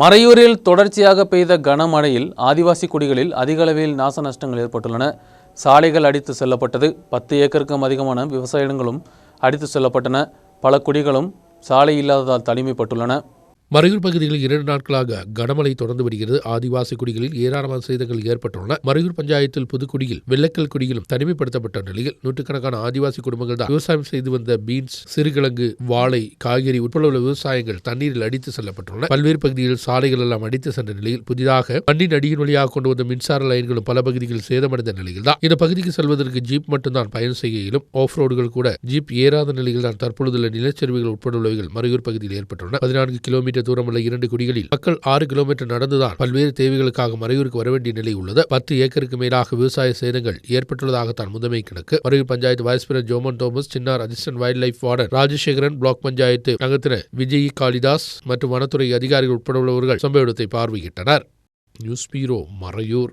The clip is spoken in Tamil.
மறையூரில் தொடர்ச்சியாக பெய்த கனமழையில் ஆதிவாசி குடிகளில் அதிக அளவில் நாச நஷ்டங்கள் ஏற்பட்டுள்ளன. சாலைகள் அடித்து செல்லப்பட்டது. பத்து ஏக்கருக்கும் அதிகமான விவசாய இடங்களும் அடித்து செல்லப்பட்டன. பல குடிகளும் சாலை இல்லாததால் தனிமைப்பட்டுள்ளன. மறையூர் பகுதிகளில் இரண்டு நாட்களாக கனமழை தொடர்ந்து வருகிறது. ஆதிவாசி குடிகளில் ஏராளமான சேதங்கள் ஏற்பட்டுள்ளன. மறையூர் பஞ்சாயத்தில் புதுக்குடியில் வெள்ளக்கல் குடியிலும் தனிமைப்படுத்தப்பட்ட நிலையில் நூற்றுக்கணக்கான ஆதிவாசி குடும்பங்கள் தான் விவசாயம் செய்து வந்த பீன்ஸ் சிறுகிழங்கு வாழை காய்கறி உட்பட உள்ள விவசாயங்கள் தண்ணீரில் அடித்து செல்லப்பட்டுள்ளன. பல்வேறு பகுதிகளில் சாலைகள் எல்லாம் அடித்து சென்ற நிலையில் புதிதாக மண்ணின் அடியின் வழியாக கொண்டு வந்த மின்சார லைன்களும் பல பகுதிகளில் சேதமடைந்த நிலையில் தான். இந்த பகுதிக்கு செல்வதற்கு ஜீப் மட்டும்தான் பயணம் செய்ய இயலும் ஆஃப் ரோடுகள் கூட ஜீப் ஏறாத நிலையில் தான் தற்பொழுதுள்ள நிலச்சரிவுகள் உட்பட உள்ளவைகள் மறையூர் பகுதியில் ஏற்பட்டுள்ளன. பதினான்கு கிலோமீட்டர் தூரமுள்ள இரண்டு குடிகளில் மக்கள் ஆறு கிலோமீட்டர் நடந்துதான் பல்வேறு தேவைகளுக்காக மறையூருக்கு வர வேண்டிய நிலை உள்ளது. பத்து ஏக்கருக்கு மேலாக விவசாய சேதங்கள் ஏற்பட்டுள்ளதாகத்தான் முதன்மை கணக்கு. Marayur panchayat vice president Joman Thomas Chinnar assistant wildlife warden Rajasekaran block panchayat அங்கத்தினர் Vijay Kalidas மற்றும் வனத்துறை அதிகாரிகள் உட்பட உள்ளவர்கள் சம்பவ இடத்தை பார்வையிட்டனர். News bureau Marayur.